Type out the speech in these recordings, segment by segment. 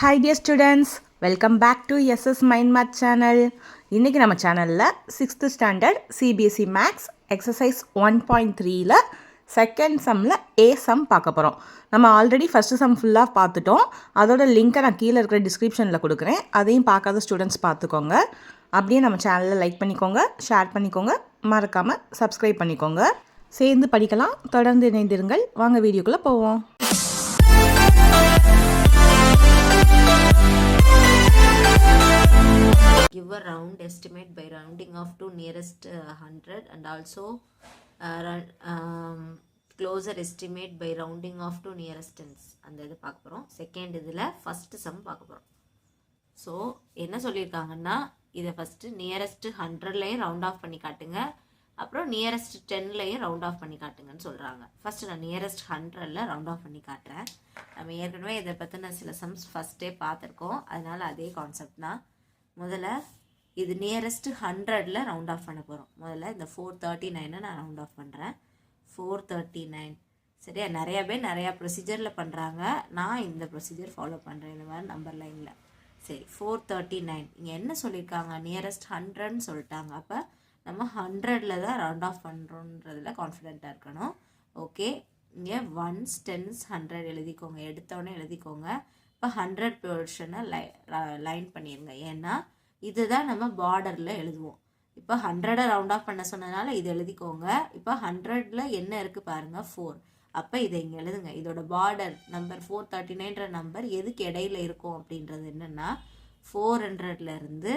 Hi dear students welcome back to SS mind math channel இன்றைக்கி நம்ம சேனலில் sixth standard CBSE maths exercise one point த்ரீயில் second சம்மில் a some பார்க்க போகிறோம் நம்ம ஆல்ரெடி ஃபஸ்ட்டு சம் ஃபுல்லாக பார்த்துட்டோம். அதோட லிங்க்கை நான் கீழே இருக்கிற டிஸ்கிரிப்ஷனில் கொடுக்குறேன். அதையும் பார்க்காத ஸ்டூடெண்ட்ஸ் பார்த்துக்கோங்க. அப்படியே நம்ம சேனலில் லைக் பண்ணிக்கோங்க ஷேர் பண்ணிக்கோங்க. மறக்காமல் சப்ஸ்கிரைப் பண்ணிக்கோங்க. சேர்ந்து படிக்கலாம் தொடர்ந்து இணைந்திருங்கள். வாங்க வீடியோக்குள்ளே போவோம். Give a round estimate by rounding off to nearest uh, 100 and also uh, um, closer estimate by rounding off to nearest tens அந்த இது பார்க்க போகிறோம் செகண்ட் இதில் ஃபஸ்ட்டு சம் பார்க்க போகிறோம் ஸோ என்ன சொல்லியிருக்காங்கன்னா இதை ஃபஸ்ட்டு நியரஸ்ட்டு ஹண்ட்ரட்லையும் ரவுண்ட் ஆஃப் பண்ணி காட்டுங்க அப்புறம் நியரஸ்ட் டென்லையும் ரவுண்ட் ஆஃப் பண்ணி காட்டுங்கன்னு சொல்கிறாங்க ஃபஸ்ட்டு நான் நியரஸ்ட் ஹண்ட்ரடில் ரவுண்ட் ஆஃப் பண்ணி காட்டுறேன். நம்ம ஏற்கனவே இதை பற்றின சில சம்ஸ் ஃபஸ்ட்டே பார்த்துருக்கோம். அதனால் அதே கான்செப்ட் தான். முதல்ல இது நியரஸ்ட்டு ஹண்ட்ரடில் ரவுண்ட் ஆஃப் பண்ண போகிறோம் முதல்ல இந்த ஃபோர் தேர்ட்டி நைனை நான் ரவுண்ட் ஆஃப் பண்ணுறேன் ஃபோர் தேர்ட்டி நைன் சரியா? நிறையா பேர் நிறையா ப்ரொசீஜரில் பண்ணுறாங்க நான் இந்த ப்ரொசீஜர் ஃபாலோ பண்ணுறேன் இந்த மாதிரி நம்பர் லைனில் சரி ஃபோர் தேர்ட்டி நைன் இங்கே என்ன சொல்லியிருக்காங்க நியரஸ்ட் ஹண்ட்ரட்னு சொல்லிட்டாங்க. அப்போ நம்ம ஹண்ட்ரடில் தான் ரவுண்ட் ஆஃப் பண்ணுறோன்றதில் கான்ஃபிடெண்ட்டாக இருக்கணும். ஓகே இங்கே ஒன்ஸ் டென்ஸ் ஹண்ட்ரட் எழுதிக்கோங்க. எடுத்தோடனே எழுதிக்கோங்க. இப்போ ஹண்ட்ரட் போர்ஷனை லை லைன் பண்ணிடுங்க ஏன்னா இதுதான் நம்ம பார்டரில் எழுதுவோம். இப்போ ஹண்ட்ரடை ரவுண்ட் ஆஃப் பண்ண சொன்னதுனால இது எழுதிக்கோங்க. இப்போ ஹண்ட்ரடில் என்ன இருக்குது பாருங்கள் ஃபோர் அப்போ இதை இங்கே எழுதுங்க. இதோட பார்டர் நம்பர் ஃபோர் தேர்ட்டி நைன்ற நம்பர் எதுக்கு இடையில இருக்கும் அப்படின்றது என்னென்னா ஃபோர் ஹண்ட்ரட்லேருந்து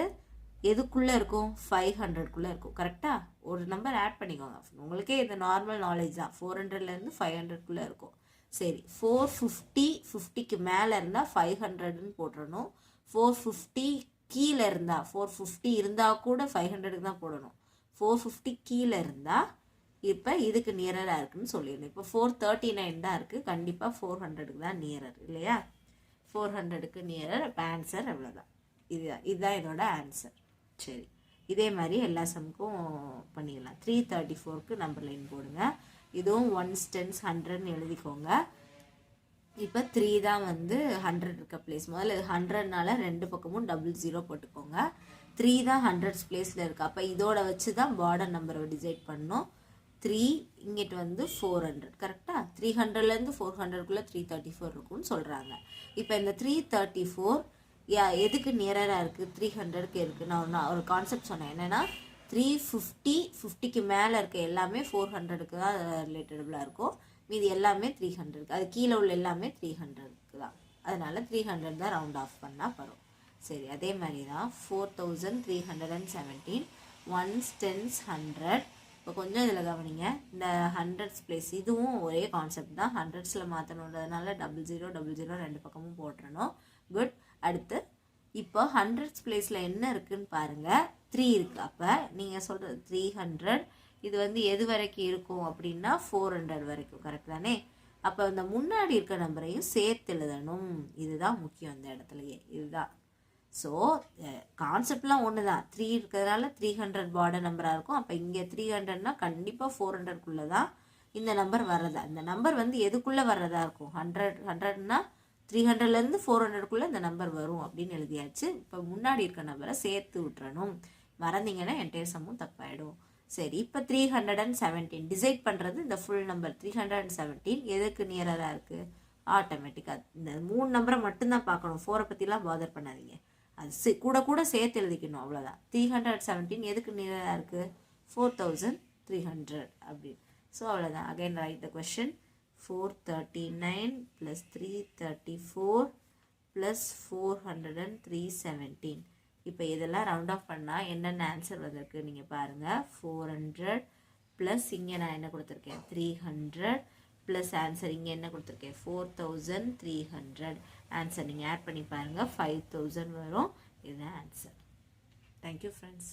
எதுக்குள்ளே இருக்கும்? ஃபைவ் ஹண்ட்ரட்குள்ளே இருக்கும். கரெக்டாக ஒரு நம்பர் ஆட் பண்ணிக்கோங்க. உங்களுக்கே இது நார்மல் நாலேஜ் தான். ஃபோர் ஹண்ட்ரட்லேருந்து ஃபைவ் ஹண்ட்ரட்குள்ளே இருக்கும். சரி ஃபோர் ஃபிஃப்டி ஃபிஃப்டிக்கு மேலே இருந்தால் ஃபைவ் ஹண்ட்ரட்னு போட்டுடணும் ஃபோர் ஃபிஃப்டி கீழே இருந்தால் ஃபோர் ஃபிஃப்டி இருந்தால் கூட ஃபைவ் ஹண்ட்ரடுக்கு தான் போடணும். ஃபோர் ஃபிஃப்டி கீழே இருந்தால் இப்போ இதுக்கு நியரராக இருக்குன்னு சொல்லிடணும். இப்போ ஃபோர் தேர்ட்டி நைன் தான் இருக்குது கண்டிப்பாக ஃபோர் ஹண்ட்ரடுக்கு தான் நியரர் இல்லையா? ஃபோர் ஹண்ட்ரடுக்கு நியரர் இப்போ ஆன்சர் அவ்வளோதான் இதுதான் இதுதான் இதோட ஆன்சர் சரி. இதே மாதிரி எல்லா சம்க்கும் பண்ணிடலாம். த்ரீ தேர்ட்டி ஃபோருக்கு நம்பர் லைன் போடுங்க. இதுவும் ஒன்ஸ் டென்ஸ் ஹண்ட்ரட்னு எழுதிக்கோங்க. இப்போ த்ரீ தான் வந்து ஹண்ட்ரட் இருக்க பிளேஸ் முதல்ல ஹண்ட்ரட்னால ரெண்டு பக்கமும் டபுள் ஜீரோ போட்டுக்கோங்க. த்ரீ தான் ஹண்ட்ரட்ஸ் பிளேஸில் இருக்குது அப்போ இதோட வச்சு தான் பார்டர் நம்பரை டிசைட் பண்ணோம். த்ரீ இங்கிட்டு வந்து ஃபோர் ஹண்ட்ரட் கரெக்டாக த்ரீ ஹண்ட்ரட்லேருந்து ஃபோர் ஹண்ட்ரட்குள்ளே த்ரீ தேர்ட்டி ஃபோர் இருக்கும்னு சொல்கிறாங்க இப்போ இந்த த்ரீ தேர்ட்டி ஃபோர் எதுக்கு நியரராக இருக்குது த்ரீ ஹண்ட்ரடுக்கு இருக்குது நான் ஒன்று ஒரு கான்செப்ட் சொன்னேன். என்னென்னா த்ரீ ஃபிஃப்டி ஃபிஃப்டிக்கு மேலே இருக்க எல்லாமே ஃபோர் ஹண்ட்ரடுக்கு தான் ரிலேட்டபிளாக இருக்கும். மீதி எல்லாமே த்ரீ ஹண்ட்ரடுக்கு அது கீழே உள்ள எல்லாமே த்ரீ ஹண்ட்ரடுக்கு தான். அதனால் த்ரீ ஹண்ட்ரட் தான் ரவுண்ட் ஆஃப் பண்ணால் வரும். சரி அதே மாதிரி தான் four thousand three hundred and seventeen ones tens hundred இப்போ கொஞ்சம் இதில் கவனிங்க. இந்த ஹண்ட்ரட்ஸ் பிளேஸ் இதுவும் ஒரே கான்செப்ட் தான். ஹண்ட்ரட்ஸில் மாற்றணுன்றதுனால டபுள் ஜீரோ டபுள் ஜீரோ ரெண்டு பக்கமும் போட்டுறணும். குட் அடுத்து இப்போ ஹண்ட்ரட்ஸ் பிளேஸில் என்ன இருக்குன்னு பாருங்கள் த்ரீ இருக்குது அப்போ நீங்கள் சொல்கிறது த்ரீ ஹண்ட்ரட் இது வந்து எது வரைக்கும் இருக்கும் அப்படின்னா ஃபோர் ஹண்ட்ரட் வரைக்கும். கரெக்ட் தானே? அப்போ இந்த முன்னாடி இருக்க நம்பரையும் சேர்த்து எழுதணும். இதுதான் முக்கியம் இந்த இடத்துலையே. இதுதான். ஸோ கான்செப்ட்லாம் ஒன்று தான் த்ரீ இருக்கிறதுனால த்ரீ ஹண்ட்ரட் பார்டர் நம்பராக இருக்கும். அப்போ இங்கே த்ரீ ஹண்ட்ரட்னா கண்டிப்பாக ஃபோர் ஹண்ட்ரட்குள்ளே தான் இந்த நம்பர் வர்றதா. இந்த நம்பர் வந்து எதுக்குள்ளே வர்றதா இருக்கும்? ஹண்ட்ரட் ஹண்ட்ரட்னா த்ரீ ஹண்ட்ரட்லேருந்து ஃபோர் ஹண்ட்ரட்குள்ளே இந்த நம்பர் வரும் அப்படின்னு எழுதியாச்சு. இப்போ முன்னாடி இருக்க நம்பரை சேர்த்து விட்டுறணும். மறந்தீங்கன்னா என்டையர் சம்மும் தப்பாயிடும். சரி இப்போ three hundred and seventeen decide பண்ணுறது இந்த full number three hundred and seventeen எதுக்கு நியரராக இருக்குது ஆட்டோமேட்டிக்காக இந்த மூணு நம்பரை மட்டும்தான் பார்க்கணும். ஃபோரை பற்றிலாம் பாதர் பண்ணாதீங்க. அது சி கூட கூட சேர்த்து எழுதிக்கணும் அவ்வளோதான் த்ரீ ஹண்ட்ரட் செவன்டீன் எதுக்கு நியராக இருக்குது ஃபோர் தௌசண்ட் த்ரீ ஹண்ட்ரட் அப்படின்னு. ஸோ அவ்வளோதான் again write the question four thirty nine plus three thirty four plus four hundred and three seventeen இப்போ இதெல்லாம் ரவுண்ட் ஆஃப் பண்ணால் என்னென்ன ஆன்சர் வந்திருக்கு நீங்கள் பாருங்கள் ஃபோர் ஹண்ட்ரட் ப்ளஸ் இங்கே நான் என்ன கொடுத்துருக்கேன்? த்ரீ ஹண்ட்ரட் ப்ளஸ் ஆன்சர் இங்கே என்ன கொடுத்துருக்கேன்? Four thousand three hundred answer நீங்கள் ஆட் பண்ணி பாருங்கள் ஃபைவ் தௌசண்ட் வரும். இதுதான் ஆன்சர் தேங்க்யூ ஃப்ரெண்ட்ஸ்